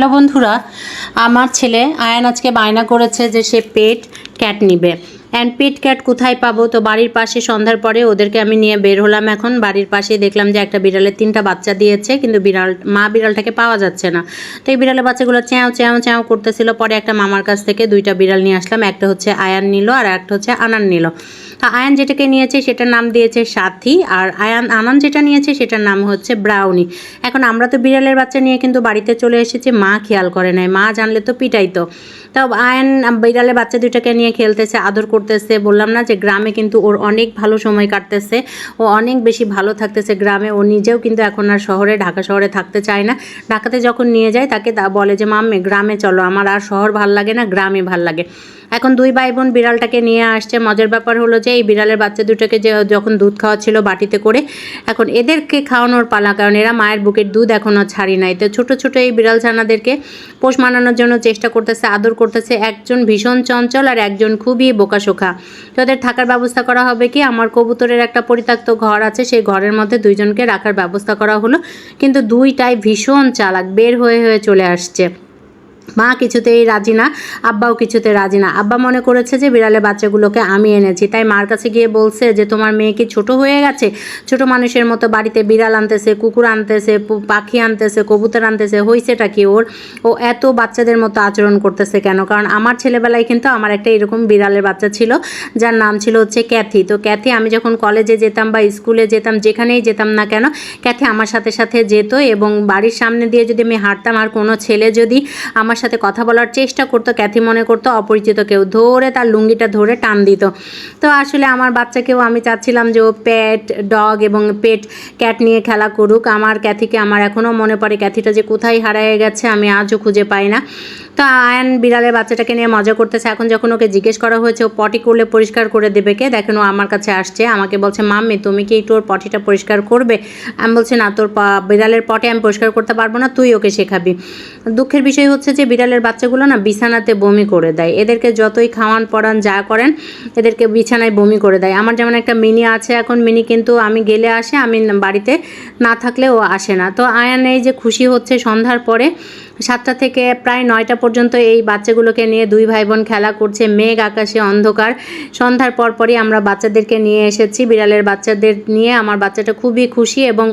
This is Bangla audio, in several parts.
হ্যালো বন্ধুরা, আমার ছেলে আয়ান আজকে বায়না করেছে যে সে পেট ক্যাট নিবে। অ্যান্ড পেট ক্যাট কোথায় পাবো? তো বাড়ির পাশে সন্ধ্যার পরে ওদেরকে আমি নিয়ে বের হলাম এখন। বাড়ির পাশে দেখলাম যে একটা বিড়ালের তিনটা বাচ্চা দিয়েছে, কিন্তু বিড়াল, মা বিড়ালটাকে পাওয়া যাচ্ছে না। তো এই বিড়ালের বাচ্চাগুলো চ্যাও চ্যাও চ্যাও করতেছিল। পরে একটা মামার কাছ থেকে দুইটা বিড়াল নিয়ে আসলাম। একটা হচ্ছে আয়ান নিল আর একটা হচ্ছে আনান নিল। তা আয়ান যেটাকে নিয়েছে সেটার নাম দিয়েছে সাথী, আর আয়ান আনান যেটা নিয়েছে সেটার নাম হচ্ছে ব্রাউনি। এখন আমরা তো বিড়ালের বাচ্চা নিয়ে কিন্তু বাড়িতে চলে এসেছি, মা খেয়াল করে নাই, মা জানলে তো পিটাইতো। তাও আয়ন বিড়ালের বাচ্চা দুইটাকে নিয়ে খেলতেছে, আদর করতেছে, বললাম না যে গ্রামে কিন্তু ওর অনেক ভালো সময় কাটতেছে, ও অনেক বেশি ভালো থাকতেছে গ্রামে, ও নিজেও কিন্তু এখন আর শহরে, ঢাকা শহরে থাকতে চায় না। ঢাকাতে যখন নিয়ে যায় তাকে বলে যে, মাম্মে, গ্রামে চলো, আমার আর শহর ভালো লাগে না, গ্রামে ভালো লাগে। এখন দুই ভাই বোন বিড়ালটাকে নিয়ে আসছে। মজার ব্যাপার হলো যে, এই বিড়ালের বাচ্চা দুটোকে যে, যখন দুধ খাওয়া ছিল বাটিতে করে, এখন এদেরকে খাওয়ানোর পালা, কারণ এরা মায়ের বুকের দুধ এখনও ছাড়ি নাই। তো ছোট ছোট এই বিড়াল ছানাদেরকে পোষ মানানোর জন্য চেষ্টা করতেছে, আদর করতেছে। একজন ভীষণ চঞ্চল আর একজন খুবই বোকাশোখা তো ওদের থাকার ব্যবস্থা করা হবে কি? আমার কবুতরের একটা পরিত্যক্ত ঘর আছে, সেই ঘরের মধ্যে দুইজনকে রাখার ব্যবস্থা করা হলো। কিন্তু দুইটাই ভীষণ চালাক, বের হয়ে হয়ে চলে আসছে। মা কিছুতেই রাজি না, আব্বাও কিছুতে রাজি না। আব্বা মনে করেছে যে বিড়ালের বাচ্চাগুলোকে আমি এনেছি। তাই মার কাছে গিয়ে বলছে যে, তোমার মেয়ে কি ছোট হয়ে গেছে? ছোট মানুষের মতো বাড়িতে বিড়াল আনতেছে, কুকুর আনতেছে পাখি আনতেছে, কবুতর আনতেছে হয়েছেটা কি ওর? ও এত বাচ্চাদের মতো আচরণ করতেছে কেন? কারণ আমার ছেলেবেলায় কিন্তু আমার একটা এরকম বিড়ালের বাচ্চা ছিল, যার নাম ছিল হচ্ছে ক্যাথি। তো ক্যাথি আমি যখন কলেজে যেতাম বা স্কুলে যেতাম, যেখানেই যেতাম না কেন, ক্যাথি আমার সাথে সাথে যেত এবং বাড়ির সামনে দিয়ে যদি আমি হাঁটতাম, আর কোনো ছেলে যদি আমার সাথে কথা বলার চেষ্টা করতো, ক্যাথি মনে করতো অপরিচিত কেউ। ধরে তার লুঙ্গিটা ধরে টান দিত। তো আসলে আমার বাচ্চাকেও আমি চাচ্ছিলাম যে ও প্যাট ডগ এবং পেট ক্যাট নিয়ে খেলা করুক। আমার ক্যাথিকে আমার এখনও মনে পড়ে, ক্যাথিটা যে কোথায় হারায় গেছে আমি আজও খুঁজে পাই না। তো আয়ন বিড়ালের বাচ্চাটাকে নিয়ে মজা করতেছে। এখন যখন ওকে জিজ্ঞেস করা হয়েছে, ও পটি করলে পরিষ্কার করে দেবে কে? দেখেন ও আমার কাছে আসছে, আমাকে বলছে, মাম্মি, তুমি কি একটু ওর পটিটা পরিষ্কার করবে? আমি বলছি, না, তোর বিড়ালের পটে আমি পরিষ্কার করতে পারব না, তুই ওকে শেখাবি। দুঃখের বিষয় হচ্ছে যে বিড়ালের বাচ্চাগুলো না বিছানাতে বমি করে দেয়। এদেরকে যতই খাওয়ান পড়ান যা করেন, এদেরকে বিছানায় বমি করে দেয়। আমার যেমন একটা মিনি আছে এখন, মিনি কিন্তু আমি গেলে আসে, আমি বাড়িতে না থাকলে ও আসে না। তো আয়ান এই যে খুশি হচ্ছে সন্ধ্যার পরে সাতটা থেকে প্রায় নয়টা পর্যন্ত এই বাচ্চাগুলোকে নিয়ে দুই ভাই বোন খেলা করছে। মেঘ আকাশে অন্ধকার। সন্ধ্যার পরপরই আমরা বাচ্চাদেরকে নিয়ে এসেছি। বিড়ালের বাচ্চাদের নিয়ে আমার বাচ্চাটা খুবই খুশি এবং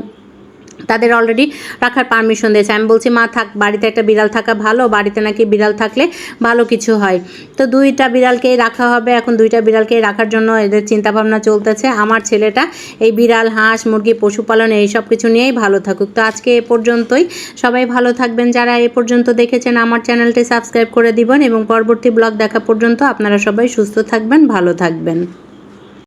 তাদের অলরেডি রাখার পারমিশন দিয়েছে। আমি বলছি, মা, থাক, বাড়িতে একটা বিড়াল থাকা ভালো, বাড়িতে নাকি বিড়াল থাকলে ভালো কিছু হয়। তো দুইটা বিড়ালকেই রাখা হবে। এখন দুইটা বিড়ালকেই রাখার জন্য এদের চিন্তাভাবনা চলতেছে। আমার ছেলেটা এই বিড়াল, হাঁস, মুরগি, পশুপালন এই সব কিছু নিয়েই ভালো থাকুক। তো আজকে এ পর্যন্তই। সবাই ভালো থাকবেন। যারা এ পর্যন্ত দেখেছেন, আমার চ্যানেলটি সাবস্ক্রাইব করে দিবেন এবং পরবর্তী ব্লগ দেখা পর্যন্ত আপনারা সবাই সুস্থ থাকবেন, ভালো থাকবেন।